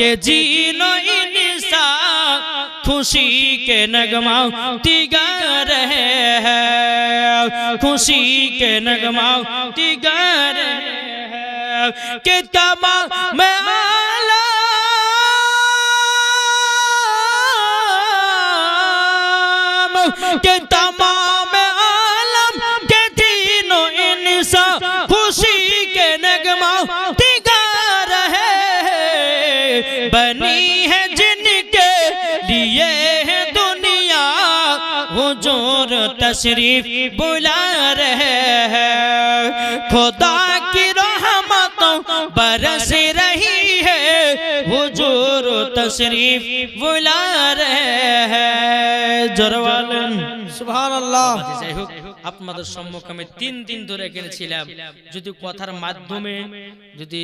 के जीनो इंसा खुशी के नगमा तिगा रहे हैं। खुशी के नगमा तिगा रहे हैं। कि तमाम में आलम के तमाम बनी है जिनके लिए है दुनिया हुजूर तशरीफ बुला रहे हैं खुदा की रहमतों बरस रही है हुजूर तशरीफ बुला रहे हैं জোরওয়ালেন সুবহানাল্লাহ যাই হোক আপনাদের সম্মুখে আমি তিন দিন ধরে এখানে ছিলাম যদি কথার মাধ্যমে যদি